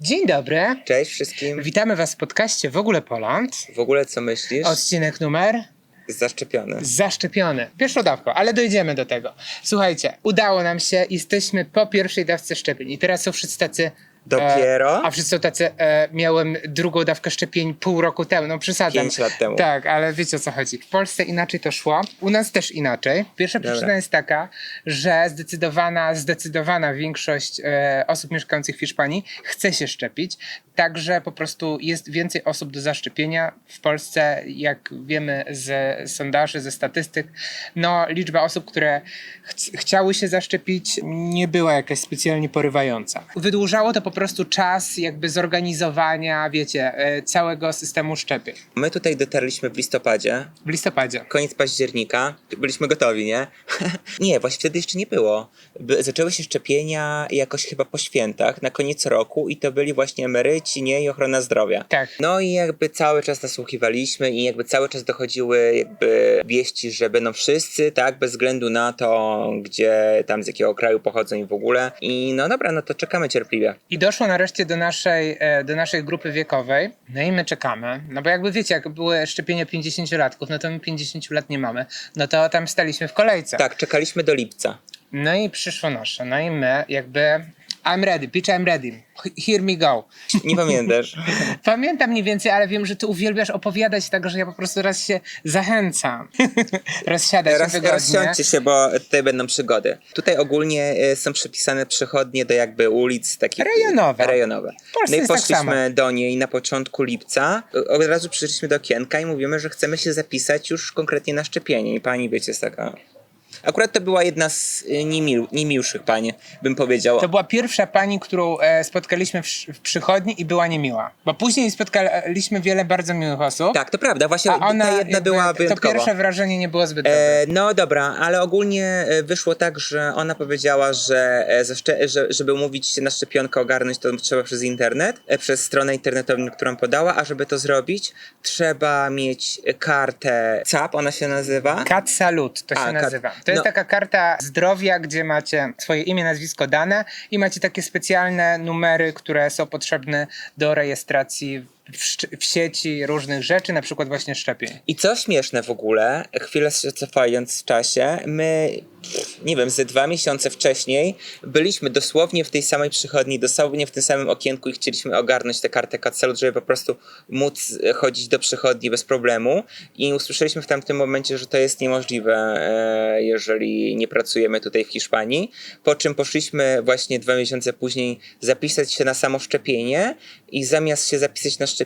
Dzień dobry. Cześć wszystkim. Witamy Was w podcaście W ogóle Poland. W ogóle co myślisz? Odcinek numer Zaszczepiony. zaszczepiony. Pierwszą dawką, ale dojdziemy do tego. Słuchajcie, udało nam się, jesteśmy po pierwszej dawce szczepień i teraz są wszyscy tacy... Dopiero? E, a wszyscy tacy, e, miałem drugą dawkę szczepień pół roku temu, no przesadzam. Pięć lat temu. Tak, ale wiecie o co chodzi. W Polsce inaczej to szło, u nas też inaczej. Pierwsza Dobra. przyczyna jest taka, że zdecydowana, zdecydowana większość e, osób mieszkających w Hiszpanii chce się szczepić, także po prostu jest więcej osób do zaszczepienia. W Polsce, jak wiemy ze sondaży, ze statystyk, no liczba osób, które ch- chciały się zaszczepić nie była jakaś specjalnie porywająca. Wydłużało to po prostu czas jakby zorganizowania, wiecie, e, całego systemu szczepień. My tutaj dotarliśmy w listopadzie, W listopadzie. koniec października. Byliśmy gotowi, nie? nie, właśnie wtedy jeszcze nie było. By, zaczęły się szczepienia jakoś chyba po świętach, na koniec roku i to byli właśnie emeryci, nie? I ochrona zdrowia. Tak. No i jakby cały czas nasłuchiwaliśmy i jakby cały czas dochodziły jakby wieści, że będą wszyscy, tak, bez względu na to, gdzie tam z jakiego kraju pochodzą i w ogóle. I no dobra, no to czekamy cierpliwie. I doszło nareszcie do naszej, e, do naszej grupy wiekowej. No i my czekamy. No bo jakby wiecie, jak były szczepienia 50-latków, no to my 50 lat nie mamy. No to tam staliśmy w kolejce. Tak, czekaliśmy do lipca. No i przyszło nasze. No i my jakby... I'm ready, bitch, I'm ready. H- Here me go. Nie pamiętasz? Pamiętam mniej więcej, ale wiem, że ty uwielbiasz opowiadać tak, że ja po prostu raz się zachęcam. Rozsiadać się Raz, wygodnie. rozsiądźcie się, bo tutaj będą przygody. Tutaj ogólnie e, są przypisane przechodnie do jakby ulic takich... Rejonowe. Rejonowe. No i tak poszliśmy do niej na początku lipca. Od razu przyszliśmy do okienka i mówimy, że chcemy się zapisać już konkretnie na szczepienie. I pani, wiecie, jest taka... Akurat to była jedna z e, niemił, niemiłszych pani, bym powiedział. To była pierwsza pani, którą e, spotkaliśmy w, w przychodni i była niemiła. Bo później spotkaliśmy wiele bardzo miłych osób. Tak, to prawda. Właśnie A ona ta jedna była to wyjątkowa. pierwsze wrażenie nie było zbyt dobre. E, no dobra, ale ogólnie e, wyszło tak, że ona powiedziała, że, e, że żeby umówić się na szczepionkę, ogarnąć to trzeba przez internet, e, przez stronę internetową, którą podała, a żeby to zrobić, trzeba mieć kartę CAP, ona się nazywa. Cat Salut to się A, nazywa. To jest no. taka karta zdrowia, gdzie macie swoje imię, nazwisko, dane i macie takie specjalne numery, które są potrzebne do rejestracji w, w sieci różnych rzeczy, na przykład właśnie szczepień. I co śmieszne w ogóle, chwilę się cofając w czasie, my, nie wiem, ze dwa miesiące wcześniej byliśmy dosłownie w tej samej przychodni, dosłownie w tym samym okienku i chcieliśmy ogarnąć tę kartę Katsalut, żeby po prostu móc chodzić do przychodni bez problemu i usłyszeliśmy w tamtym momencie, że to jest niemożliwe, e, jeżeli nie pracujemy tutaj w Hiszpanii, po czym poszliśmy właśnie dwa miesiące później zapisać się na samo szczepienie i zamiast się zapisać na szczepienie,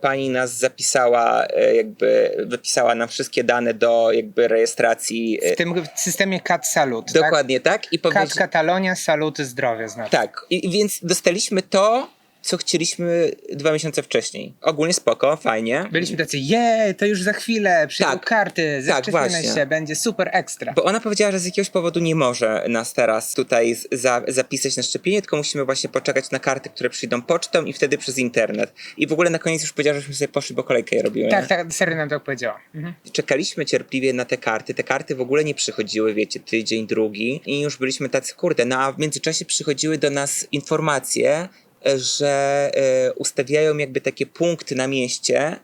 pani nas zapisała, e, jakby wypisała nam wszystkie dane do jakby rejestracji. e, W tym systemie Cat Salut. Dokładnie tak. I Tak? powiedzi- Cat Catalonia Salut Zdrowie znaczy. tak. I, I więc dostaliśmy to, co chcieliśmy dwa miesiące wcześniej. Ogólnie spoko, fajnie. Byliśmy tacy, je, to już za chwilę, przyjdą Tak. karty, Tak, właśnie. się, będzie super ekstra. Bo ona powiedziała, że z jakiegoś powodu nie może nas teraz tutaj za, zapisać na szczepienie, tylko musimy właśnie poczekać na karty, które przyjdą pocztą i wtedy przez internet. I w ogóle na koniec już powiedziała, żeśmy sobie poszli, bo kolejkę je robimy. Tak, tak, serio nam tak powiedziała. Mhm. czekaliśmy cierpliwie na te karty. Te karty w ogóle nie przychodziły, wiecie, tydzień, drugi i już byliśmy tacy, kurde, no a w międzyczasie przychodziły do nas informacje, że e, ustawiają jakby takie punkty na mieście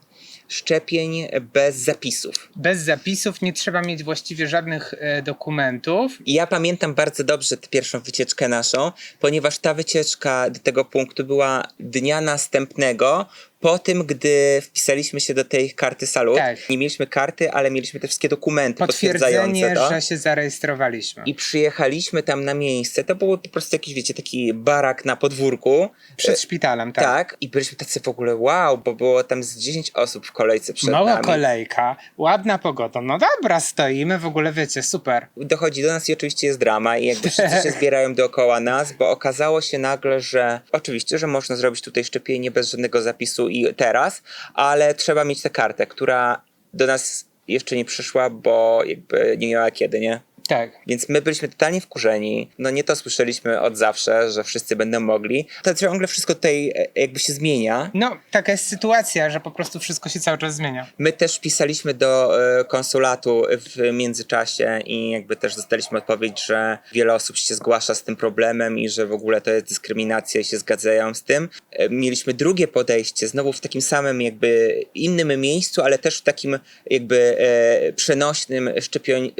szczepień bez zapisów. Bez zapisów nie trzeba mieć właściwie żadnych e, dokumentów. I ja pamiętam bardzo dobrze tę pierwszą wycieczkę naszą, ponieważ ta wycieczka do tego punktu była dnia następnego, po tym, gdy wpisaliśmy się do tej karty salut. Tak. Nie mieliśmy karty, ale mieliśmy te wszystkie dokumenty potwierdzające to. że się zarejestrowaliśmy. I przyjechaliśmy tam na miejsce. To był po prostu jakiś, wiecie, taki barak na podwórku. Przed szpitalem, tak. Tak. I byliśmy tacy w ogóle wow, bo było tam z 10 osób w kolejce przed Mała nami. kolejka, ładna pogoda. No dobra, stoimy, w ogóle wiecie, super. Dochodzi do nas i oczywiście jest drama i jakby wszyscy się zbierają dookoła nas, bo okazało się nagle, że oczywiście, że można zrobić tutaj szczepienie bez żadnego zapisu i teraz, ale trzeba mieć tę kartę, która do nas jeszcze nie przyszła, bo jakby nie miała kiedy, nie? Tak. Więc my byliśmy totalnie wkurzeni. No nie to słyszeliśmy od zawsze, że wszyscy będą mogli. To ciągle wszystko tutaj e, jakby się zmienia. No, taka jest sytuacja, że po prostu wszystko się cały czas zmienia. My też pisaliśmy do e, konsulatu w międzyczasie i jakby też dostaliśmy odpowiedź, że wiele osób się zgłasza z tym problemem i że w ogóle to jest dyskryminacja i się zgadzają z tym. E, Mieliśmy drugie podejście, znowu w takim samym jakby innym miejscu, ale też w takim jakby przenośnym szczepioń, e,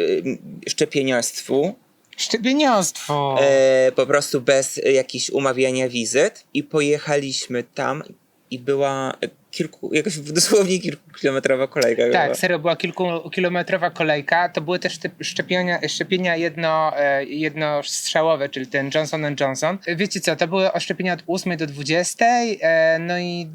szczepieniostwu. Szczepieniostwo. E, po prostu bez jakichś umawiania wizyt i pojechaliśmy tam i była kilku, jakaś dosłownie kilkukilometrowa kolejka. chyba. Tak, serio, była kilkukilometrowa kolejka. To były też te szczepienia, szczepienia jedno, e, jednostrzałowe, czyli ten Johnson Johnson. Wiecie co, to były szczepienia od 8 do 20, e, no i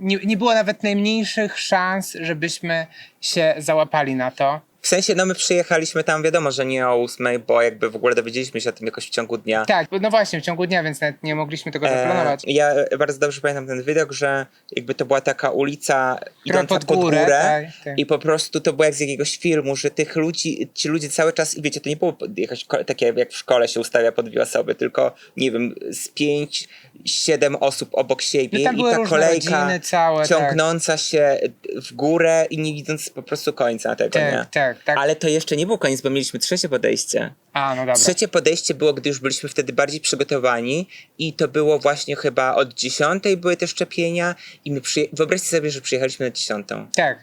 nie, nie było nawet najmniejszych szans, żebyśmy się załapali na to. W sensie, no my przyjechaliśmy tam, wiadomo, że nie o ósmej, bo jakby w ogóle dowiedzieliśmy się o tym jakoś w ciągu dnia. Tak, no właśnie, w ciągu dnia, więc nawet nie mogliśmy tego zaplanować. E, ja bardzo dobrze pamiętam ten widok, że jakby to była taka ulica idąca pod górę, tak, tak. i po prostu to było jak z jakiegoś filmu, że tych ludzi, ci ludzie cały czas, i wiecie, to nie było jakaś takie jak w szkole się ustawia po dwie osoby, tylko nie wiem, z pięć, siedem osób obok siebie No i ta kolejka całe, tak. ciągnąca się w górę i nie widząc po prostu końca tego, nie? Tak, tak, tak. Ale to jeszcze nie był koniec, bo mieliśmy trzecie podejście. A, no dobra. Trzecie podejście było, gdy już byliśmy wtedy bardziej przygotowani i to było właśnie chyba od 10 były te szczepienia i my przyje... wyobraźcie sobie, że przyjechaliśmy na 10. Tak.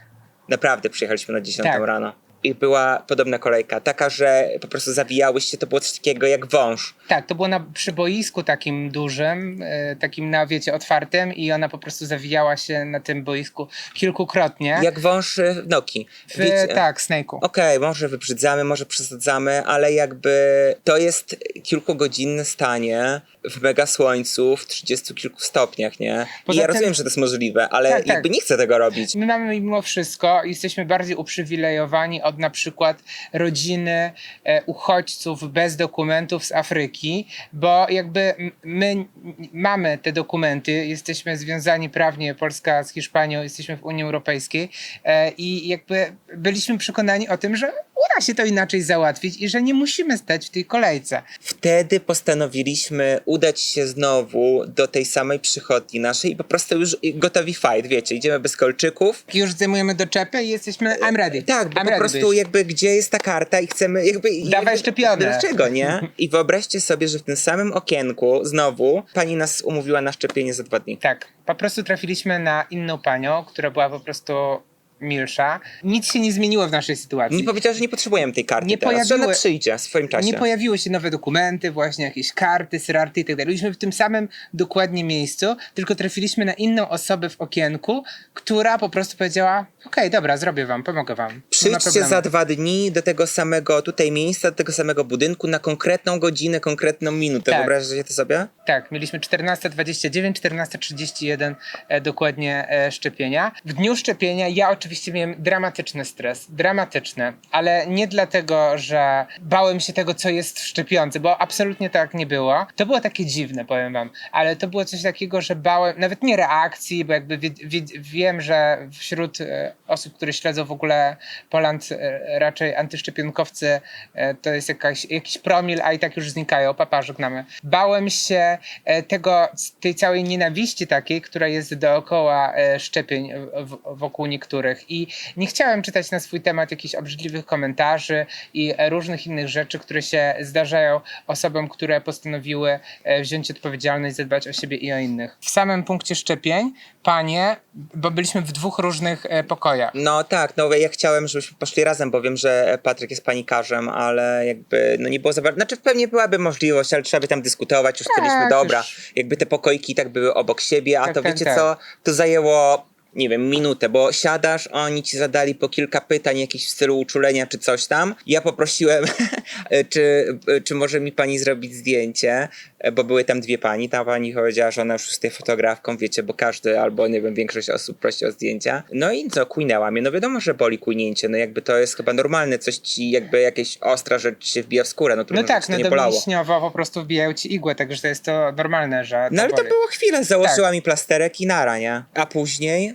Naprawdę przyjechaliśmy na 10 Tak. rano. I była podobna kolejka, taka, że po prostu zawijałyście, to było coś takiego jak wąż. Tak, to było na przyboisku takim dużym, e, takim na wiecie otwartym i ona po prostu zawijała się na tym boisku kilkukrotnie. Jak wąż e, w Noki. w, Wiecie- tak, Snake'u. Okej, może wybrzydzamy, może przesadzamy, ale jakby to jest kilkugodzinne stanie w mega słońcu, w 30 kilku stopniach, nie? Poza I ja tym- rozumiem, że to jest możliwe, ale Tak, tak. jakby nie chcę tego robić. My mamy mimo wszystko, jesteśmy bardziej uprzywilejowani od na przykład rodziny e, uchodźców bez dokumentów z Afryki, bo jakby my mamy te dokumenty, jesteśmy związani prawnie, Polska z Hiszpanią, jesteśmy w Unii Europejskiej e, i jakby byliśmy przekonani o tym, że uda się to inaczej załatwić i że nie musimy stać w tej kolejce. Wtedy postanowiliśmy udać się znowu do tej samej przychodni naszej i po prostu już gotowi fight, wiecie, idziemy bez kolczyków. Już zdejmujemy doczepę i jesteśmy I'm ready. Tak, bo I'm po prostu jakby gdzie jest ta karta i chcemy jakby... Dawaj jakby, szczepionę. Dlaczego, nie? I wyobraźcie sobie, że w tym samym okienku znowu pani nas umówiła na szczepienie za dwa dni. Tak, po prostu trafiliśmy na inną panią, która była po prostu milsza. Nic się nie zmieniło w naszej sytuacji. Nie powiedziała, że nie potrzebujemy tej karty Nie teraz, że ona pojawiły- przyjdzie w swoim czasie. Nie pojawiły się nowe dokumenty, właśnie jakieś karty, srarty i tak dalej. Byliśmy w tym samym dokładnie miejscu, tylko trafiliśmy na inną osobę w okienku, która po prostu powiedziała: Okej, dobra, zrobię wam, pomogę wam. Przyjdźcie za dwa dni do tego samego tutaj miejsca, do tego samego budynku na konkretną godzinę, konkretną minutę. Tak. Wyobrażacie to sobie? Tak, mieliśmy 14.29, 14.31 e, dokładnie e, szczepienia. W dniu szczepienia ja oczywiście miałem dramatyczny stres, dramatyczny, ale nie dlatego, że bałem się tego, co jest w szczepionce, bo absolutnie tak nie było. To było takie dziwne, powiem wam, ale to było coś takiego, że bałem, nawet nie reakcji, bo jakby wie, wie, wiem, że wśród e, osób, które śledzą w ogóle Poland, e, raczej antyszczepionkowcy, e, to jest jakaś, jakiś promil, a i tak już znikają, papa, żegnamy. Bałem się tego, tej całej nienawiści takiej, która jest dookoła szczepień wokół niektórych i nie chciałem czytać na swój temat jakichś obrzydliwych komentarzy i e, różnych innych rzeczy, które się zdarzają osobom, które postanowiły e, wziąć odpowiedzialność, zadbać o siebie i o innych. W samym punkcie szczepień, panie, bo byliśmy w dwóch różnych e, pokojach. No tak, no ja chciałem, żebyśmy poszli razem, bo wiem, że Patryk jest panikarzem, ale jakby no nie było za bardzo. Znaczy pewnie byłaby możliwość, ale trzeba by tam dyskutować, już Tak, stwierdziliśmy, dobra, już. jakby te pokoiki i tak były obok siebie, a Tak, to tak, wiecie tak. co, to zajęło nie wiem, minutę, bo siadasz, oni ci zadali po kilka pytań, jakiś w stylu uczulenia czy coś tam. Ja poprosiłem, czy, czy może mi pani zrobić zdjęcie, bo były tam dwie pani. Ta pani powiedziała, że ona już jest tej fotografką, wiecie, bo każdy albo, nie wiem, większość osób prosi o zdjęcia. No i co, kujnęła mnie. No wiadomo, że boli kujnięcie, no jakby to jest chyba normalne, coś ci, jakby jakieś ostra rzecz się wbija w skórę, no trudno, No tak, to no nie do bolało. mięśniowo po prostu wbijają ci igłę, także to jest to normalne, że No ale to boli. było chwilę, założyła Tak. mi plasterek i nara, nie? A później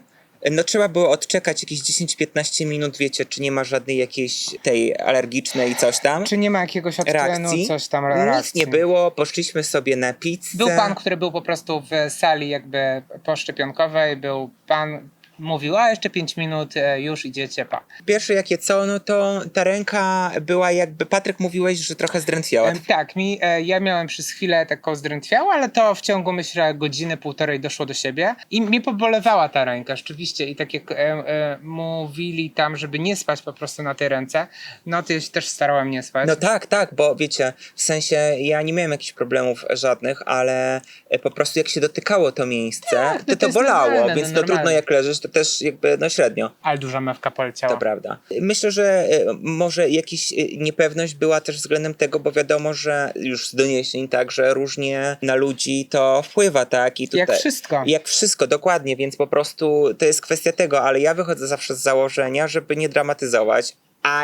No trzeba było odczekać jakieś 10-15 minut, wiecie, czy nie ma żadnej jakiejś tej alergicznej coś tam. Czy nie ma jakiegoś odtlenu, reakcji. coś tam Nic reakcji? nie było, poszliśmy sobie na pizzę. Był pan, który był po prostu w sali jakby poszczepionkowej, był pan, mówił, a jeszcze 5 minut, e, już idziecie, pa. Pierwsze jakie co, no to ta ręka była jakby, Patryk mówiłeś, że trochę zdrętwiała. Em, Tak, mi, e, ja miałem przez chwilę taką zdrętwiałą, ale to w ciągu myślę godziny, półtorej doszło do siebie i mnie pobolewała ta ręka rzeczywiście i tak jak e, e, mówili tam, żeby nie spać po prostu na tej ręce, no to ja się też starałem nie spać. No tak, tak, bo wiecie, w sensie ja nie miałem jakichś problemów żadnych, ale e, po prostu jak się dotykało to miejsce, Tak, to to, to bolało, normalne, więc no to trudno normalne. jak leżysz, to też jakby no średnio. Ale duża mewka poleciała. To prawda. Myślę, że e, może jakaś e, niepewność była też względem tego, bo wiadomo, że już z doniesień tak, że różnie na ludzi to wpływa, tak? I tutaj, Jak wszystko. Jak wszystko, dokładnie, więc po prostu to jest kwestia tego, ale ja wychodzę zawsze z założenia, żeby nie dramatyzować.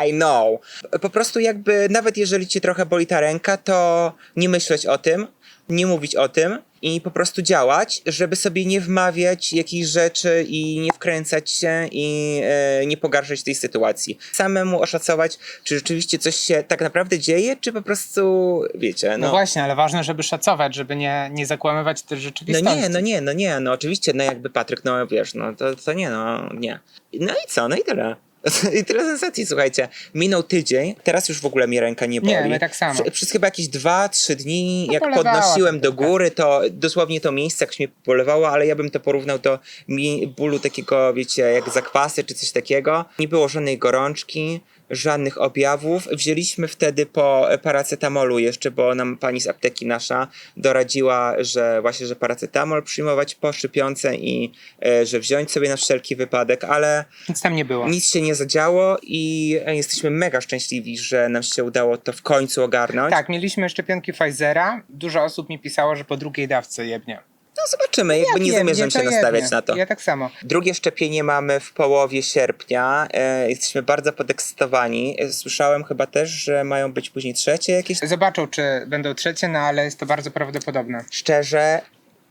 I know. Po prostu jakby, nawet jeżeli ci trochę boli ta ręka, to nie myśleć o tym, nie mówić o tym i po prostu działać, żeby sobie nie wmawiać jakichś rzeczy i nie wkręcać się i e, nie pogarszać tej sytuacji. Samemu oszacować, czy rzeczywiście coś się tak naprawdę dzieje, czy po prostu, wiecie, No no... właśnie, ale ważne, żeby szacować, żeby nie, nie zakłamywać też No rzeczywistości. nie, no nie, no nie, no oczywiście, no jakby Patryk, no wiesz, no to, to nie, no nie. No i co, no i tyle. I tyle sensacji, słuchajcie. Minął tydzień, teraz już w ogóle mnie ręka nie boli. Nie, my tak samo. Przez chyba jakieś dwa, trzy dni, No, jak podnosiłem do góry, to dosłownie to miejsce jakoś mnie polewało, ale ja bym to porównał do mi bólu takiego, wiecie, jak zakwasy czy coś takiego. Nie było żadnej gorączki, żadnych objawów. Wzięliśmy wtedy po paracetamolu jeszcze, bo nam pani z apteki nasza doradziła, że właśnie, że paracetamol przyjmować po szczepionce i e, że wziąć sobie na wszelki wypadek, ale Nic tam nie było. nic się nie zadziało i jesteśmy mega szczęśliwi, że nam się udało to w końcu ogarnąć. Tak, mieliśmy szczepionki Pfizera. Dużo osób mi pisało, że po drugiej dawce jebnie. No zobaczymy, jakby nie zamierzam się nastawiać na to. Ja tak samo. Drugie szczepienie mamy w połowie sierpnia. E, jesteśmy bardzo podekscytowani. E, Słyszałem chyba też, że mają być później trzecie jakieś. Zobaczą, czy będą trzecie, no ale jest to bardzo prawdopodobne. Szczerze,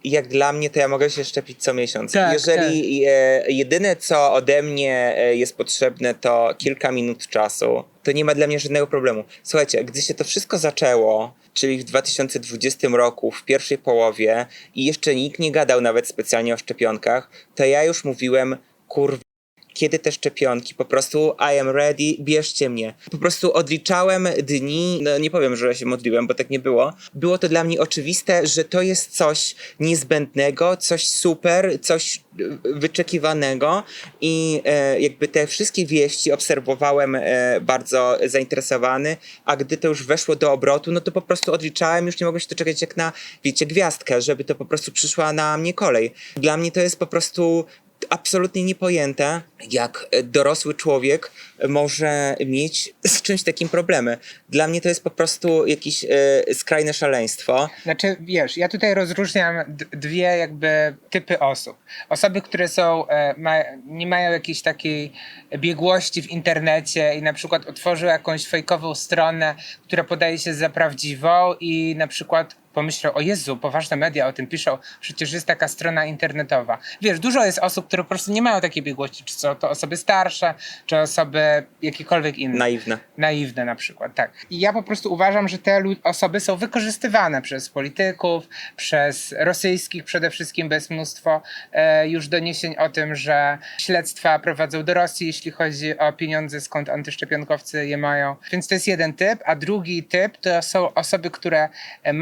jak dla mnie, to ja mogę się szczepić co miesiąc. Tak, Jeżeli e, jedyne, co ode mnie e, jest potrzebne, to kilka minut czasu, to nie ma dla mnie żadnego problemu. Słuchajcie, gdy się to wszystko zaczęło, czyli w 2020 roku, w pierwszej połowie, i jeszcze nikt nie gadał nawet specjalnie o szczepionkach, to ja już mówiłem, kurwa kiedy te szczepionki, po prostu I am ready, bierzcie mnie. Po prostu odliczałem dni, no nie powiem, że się modliłem, bo tak nie było. Było to dla mnie oczywiste, że to jest coś niezbędnego, coś super, coś e, wyczekiwanego i e, jakby te wszystkie wieści obserwowałem e, bardzo zainteresowany, a gdy to już weszło do obrotu, no to po prostu odliczałem, już nie mogłem się doczekać jak na, wiecie, gwiazdkę, żeby to po prostu przyszła na mnie kolej. Dla mnie to jest po prostu absolutnie niepojęte, jak dorosły człowiek może mieć z czymś takim problemy. Dla mnie to jest po prostu jakieś e, skrajne szaleństwo. Znaczy, wiesz, ja tutaj rozróżniam dwie jakby typy osób. Osoby, które są, e, ma, nie mają jakiejś takiej biegłości w internecie i na przykład otworzą jakąś fejkową stronę, która podaje się za prawdziwą i na przykład pomyślą, o Jezu, poważne media o tym piszą, przecież jest taka strona internetowa. Wiesz, dużo jest osób, które po prostu nie mają takiej biegłości, czy są to osoby starsze, czy osoby jakiekolwiek inne Naiwne. naiwne na przykład, tak. I ja po prostu uważam, że te osoby są wykorzystywane przez polityków, przez rosyjskich przede wszystkim, bez mnóstwo e, już doniesień o tym, że śledztwa prowadzą do Rosji, jeśli chodzi o pieniądze, skąd antyszczepionkowcy je mają. Więc to jest jeden typ, a drugi typ to są osoby, które e,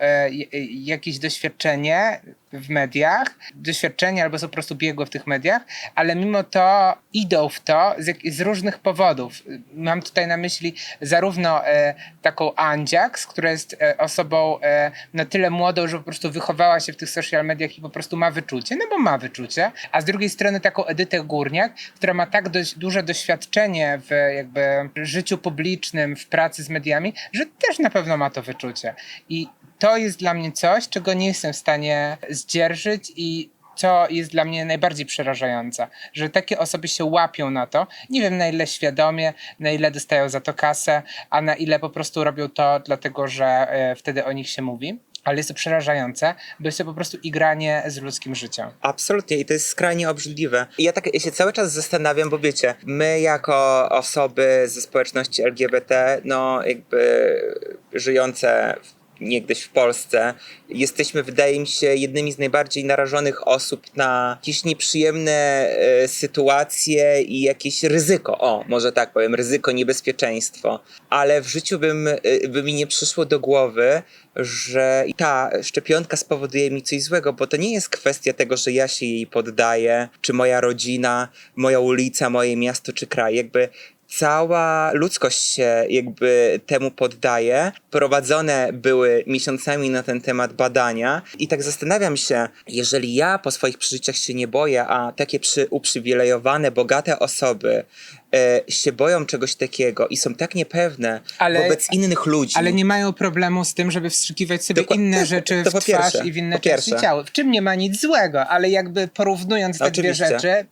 e, j- jakieś doświadczenie w mediach, doświadczenie albo są po prostu biegłe w tych mediach, ale mimo to idą w to z, z różnych powodów. Mam tutaj na myśli zarówno e, taką Andziaks, która jest e, osobą e, na tyle młodą, że po prostu wychowała się w tych social mediach i po prostu ma wyczucie, no bo ma wyczucie, a z drugiej strony taką Edytę Górniak, która ma tak dość duże doświadczenie w jakby życiu publicznym, w pracy z mediami, że też na pewno ma to wyczucie. I to jest dla mnie coś, czego nie jestem w stanie zdzierżyć i co jest dla mnie najbardziej przerażające, że takie osoby się łapią na to. Nie wiem na ile świadomie, na ile dostają za to kasę, a na ile po prostu robią to dlatego, że e, wtedy o nich się mówi. ale jest to przerażające, bo jest to po prostu igranie z ludzkim życiem. Absolutnie i to jest skrajnie obrzydliwe. Ja tak ja się cały czas zastanawiam, bo wiecie, my jako osoby ze społeczności LGBT, no jakby żyjące w- niegdyś w Polsce, jesteśmy, wydaje mi się, jednymi z najbardziej narażonych osób na jakieś nieprzyjemne e, sytuacje i jakieś ryzyko. O, może tak powiem, ryzyko, niebezpieczeństwo. Ale w życiu bym, e, by mi nie przyszło do głowy, że ta szczepionka spowoduje mi coś złego, bo to nie jest kwestia tego, że ja się jej poddaję, czy moja rodzina, moja ulica, moje miasto czy kraj. Jakby cała ludzkość się jakby temu poddaje. Prowadzone były miesiącami na ten temat badania i tak zastanawiam się, jeżeli ja po swoich przeżyciach się nie boję, a takie przy, uprzywilejowane, bogate osoby e, się boją czegoś takiego i są tak niepewne Ale- wobec innych ludzi. Ale nie mają problemu z tym, żeby wstrzykiwać sobie inne to- rzeczy to w po twarz pierwsze, i w inne części ciała. W czym nie ma nic złego, ale jakby porównując te dwie Oczywiście. rzeczy, e,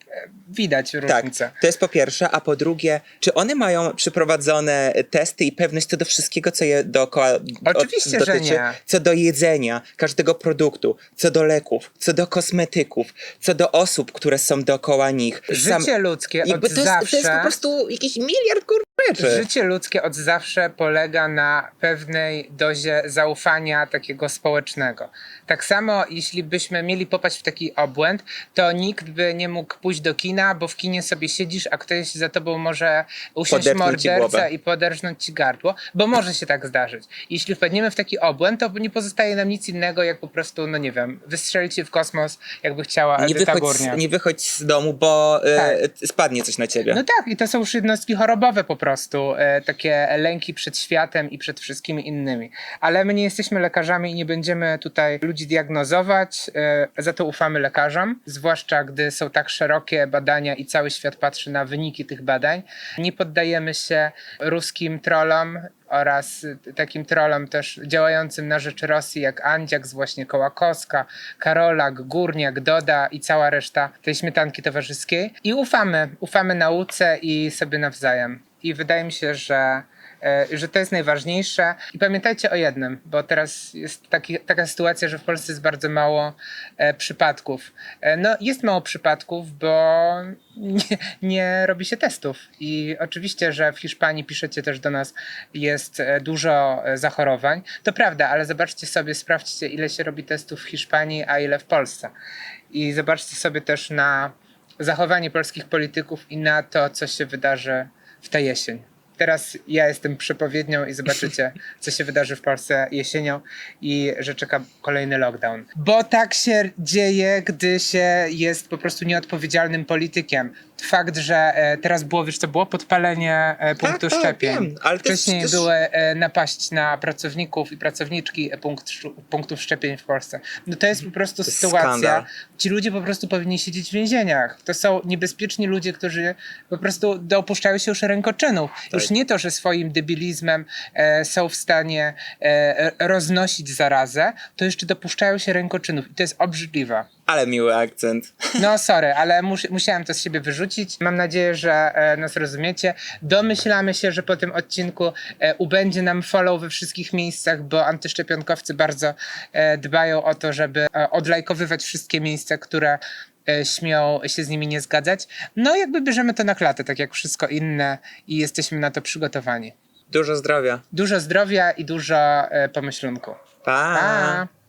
widać Tak, różnicę. to jest po pierwsze, a po drugie, czy one mają przeprowadzone testy i pewność co do wszystkiego, co je dookoła Oczywiście, że dotyczy, nie. co do jedzenia, każdego produktu, co do leków, co do kosmetyków, co do osób, które są dookoła nich. Życie ludzkie od to, jest, zawsze... to jest prostu jakiś miliard kur... rzeczy. Życie ludzkie od zawsze polega na pewnej dozie zaufania takiego społecznego. Tak samo, jeśli byśmy mieli popaść w taki obłęd, to nikt by nie mógł pójść do kina, bo w kinie sobie siedzisz, a ktoś za tobą może usiąść Podepnąć morderca i poderżnąć ci gardło, bo może się tak zdarzyć. Jeśli wpadniemy w taki obłęd, to nie pozostaje nam nic innego, jak po prostu, no nie wiem, wystrzelić się w kosmos, jakby chciała Nie Edyta wychodź, nie wychodź z domu, bo e, Tak. spadnie coś na ciebie. No tak, i to są już jednostki chorobowe po prostu, e, takie lęki przed światem i przed wszystkimi innymi. Ale my nie jesteśmy lekarzami i nie będziemy tutaj ludzi diagnozować, e, za to ufamy lekarzom, zwłaszcza gdy są tak szerokie badania i cały świat patrzy na wyniki tych badań. Nie poddajemy się ruskim trollom oraz takim trollom też działającym na rzecz Rosji, jak Andziaks, właśnie Kołakowska, Karolak, Górniak, Doda i cała reszta tej śmietanki towarzyskiej. I ufamy, ufamy nauce i sobie nawzajem. I wydaje mi się, że, e, że to jest najważniejsze. I pamiętajcie o jednym, bo teraz jest taki, taka sytuacja, że w Polsce jest bardzo mało e, przypadków. E, no, jest mało przypadków, bo nie, nie robi się testów. I oczywiście, że w Hiszpanii piszecie też do nas, jest dużo zachorowań. To prawda, ale zobaczcie sobie, sprawdźcie, ile się robi testów w Hiszpanii, a ile w Polsce. I zobaczcie sobie też na zachowanie polskich polityków i na to, co się wydarzy w tę jesień. Teraz ja jestem przepowiednią i zobaczycie, co się wydarzy w Polsce jesienią i że czeka kolejny lockdown. Bo tak się dzieje, gdy się jest po prostu nieodpowiedzialnym politykiem. Fakt, że e, teraz było, wiesz co było? Podpalenie e, punktu tak, szczepień. wiem, ale Wcześniej to jest- były e, napaść na pracowników i pracowniczki punkt, punktów szczepień w Polsce. No to jest po prostu jest sytuacja. skandal. Ci ludzie po prostu powinni siedzieć w więzieniach. To są niebezpieczni ludzie, którzy po prostu dopuszczają się już rękoczynów. Tak. Już nie to, że swoim debilizmem e, są w stanie e, roznosić zarazę, to jeszcze dopuszczają się rękoczynów. I to jest obrzydliwe. Ale miły akcent. No sorry, ale mus, musiałem to z siebie wyrzucić. Mam nadzieję, że e, nas rozumiecie. Domyślamy się, że po tym odcinku e, ubędzie nam follow we wszystkich miejscach, bo antyszczepionkowcy bardzo e, dbają o to, żeby e, odlajkowywać wszystkie miejsca, które e, śmią się z nimi nie zgadzać. No jakby bierzemy to na klatę, tak jak wszystko inne i jesteśmy na to przygotowani. Dużo zdrowia. Dużo zdrowia i dużo e, pomyślunku. pa. Pa!